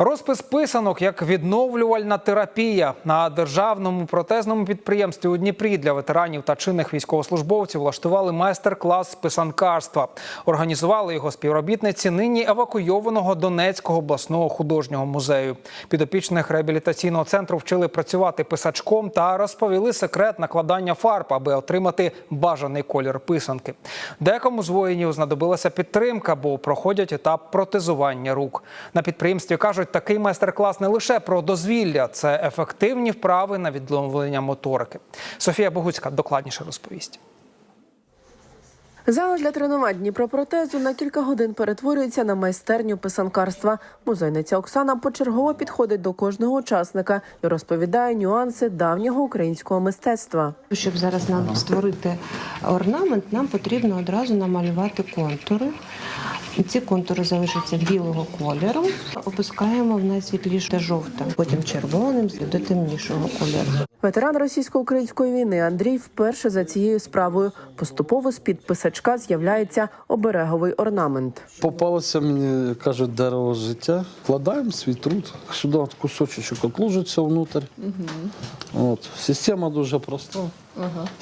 Розпис писанок як відновлювальна терапія на державному протезному підприємстві у Дніпрі для ветеранів та чинних військовослужбовців влаштували майстер-клас писанкарства. Організували його співробітниці нині евакуйованого Донецького обласного художнього музею. Підопічних реабілітаційного центру вчили працювати писачком та розповіли секрет накладання фарб, аби отримати бажаний колір писанки. Декому з воїнів знадобилася підтримка, бо проходять етап протезування рук. На підприємстві кажуть, такий майстер-клас не лише про дозвілля, це ефективні вправи на відновлення моторики. Софія Богуцька докладніше розповість. Зала для тренувань Дніпропротезу на кілька годин перетворюється на майстерню писанкарства. Музейниця Оксана почергово підходить до кожного учасника і розповідає нюанси давнього українського мистецтва. Щоб зараз нам створити орнамент, нам потрібно одразу намалювати контури. Ці контури залишаться білого кольору. Опускаємо в найсвітліше та жовте, потім червоним до темнішого кольору. Ветеран російсько-української війни Андрій вперше за цією справою поступово з під писачка з'являється обереговий орнамент. Попалося мені, кажуть, дерево життя. Вкладаємо свій труд. Сюди от кусочок отлужиться внутрь. От. Система дуже проста.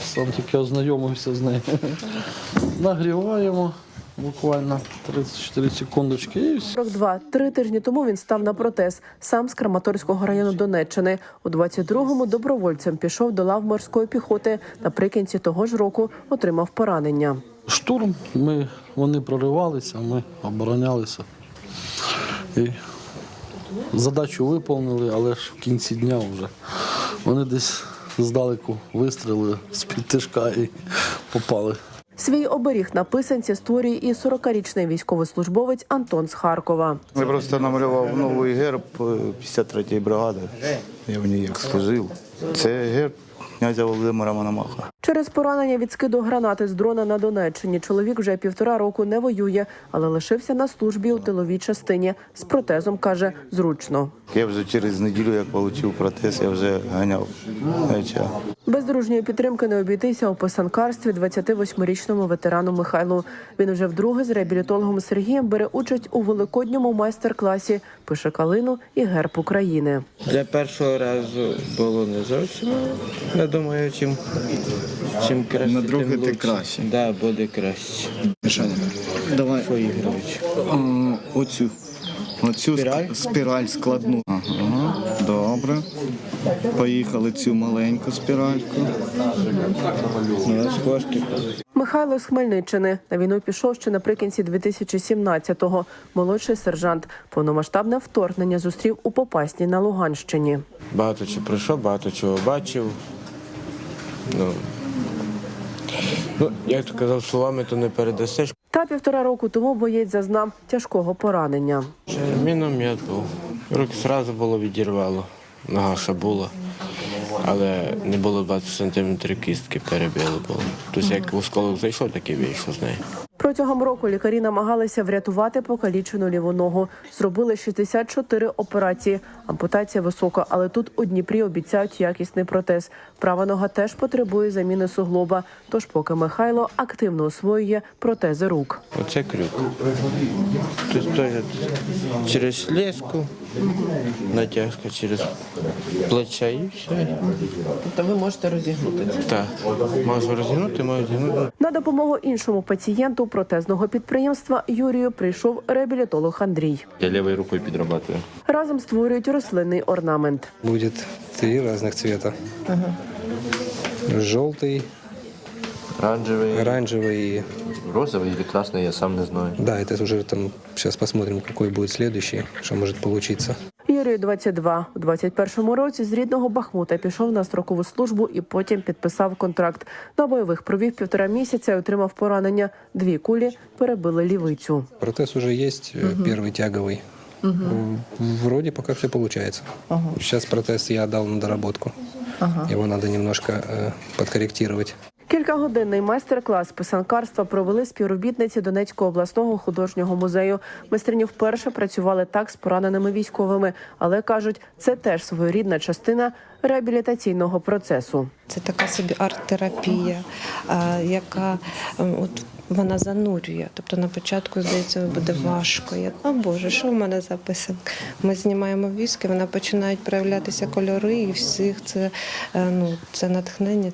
Сам тільки ознайомився з нею. Нагріваємо буквально 34 секундочки і все. 42. Три тижні тому він став на протез. Сам з Краматорського району Донеччини. У 22-му добровольцем пішов до лав морської піхоти. Наприкінці того ж року отримав поранення. Штурм, ми, вони проривалися, ми оборонялися. І задачу виповнили, але ж в кінці дня вже вони десь здалеку вистрілили з-під тишка і попали. Свій оберіг на писанці створює і 40-річний військовослужбовець Антон з Харкова. Я просто намалював новий герб е, 53-ї бригади. Я в ній як служив. Це герб князя Володимира Мономаха. Через поранення від скиду гранати з дрона на Донеччині чоловік вже півтора року не воює, але лишився на службі у тиловій частині. З протезом каже зручно. Я вже через неділю, як отримав протез, я вже ганяв. Без дружньої підтримки не обійтися у писанкарстві 28-річному ветерану Михайлу. Він уже вдруге з реабілітологом Сергієм бере участь у великодньому майстер-класі, пише калину і герб України. Для першого разу було не зовсім. Я думаю, чим, чим краще. На друге ти краще. Да, буде краще. Мішаня, давай Що, оцю. Оцю Спіраль? спіраль складну. Ага, добре. Поїхали цю маленьку спіральку. Ну. Михайло з Хмельниччини на війну пішов ще наприкінці 2017-го. Молодший сержант. Повномасштабне вторгнення зустрів у Попасні на Луганщині. Багато чого пройшов, багато чого бачив. Ну, ну, як то казав, словами то не передасиш. Та півтора року тому боєць зазнав тяжкого поранення. Міномет був. Руки одразу було відірвало. Нога ще була. Але не було 20 сантиметрів кістки перебило було. Тобто як в осколок зайшов, так і вийшов з неї. Протягом року лікарі намагалися врятувати покалічену ліву ногу. Зробили 64 операції. Ампутація висока, але тут у Дніпрі обіцяють якісний протез. Права нога теж потребує заміни суглоба. Тож, поки Михайло активно освоює протези рук. Оце крюк. Теж через леску, натяжка через плече і все. Тобто ви можете розігнути Так, можу розігнути, можу зігнути. На допомогу іншому пацієнту протезного підприємства Юрію прийшов реабілітолог Андрій. Я левой рукой подрабатываю. Разом створюють рослинний орнамент. Будет три разных цвета. Желтый, Оранжевый, оранжевый и... розовый или красный, я сам не знаю. Да, это уже там... Сейчас посмотрим, какой будет следующий, что может получиться. Юрію 22. У 21-му році з рідного Бахмута пішов на строкову службу і потім підписав контракт. На бойових провів півтора місяця і отримав поранення. Дві кулі перебили лівицю. Протез уже есть, э, первый тяговый. М, Вроде пока все получается. Сейчас протез я дал на доработку. Его надо немножко э, подкорректировать. Кількагодинний майстер-клас писанкарства провели співробітниці Донецького обласного художнього музею. Майстрині вперше працювали так з пораненими військовими, але кажуть, це теж своєрідна частина реабілітаційного процесу. Це така собі арт-терапія, яка от вона занурює. Тобто на початку здається буде важко. Я, О Боже, що в мене записано? Ми знімаємо віски, вона починають проявлятися кольори, і всіх це, е, ну, це натхнення.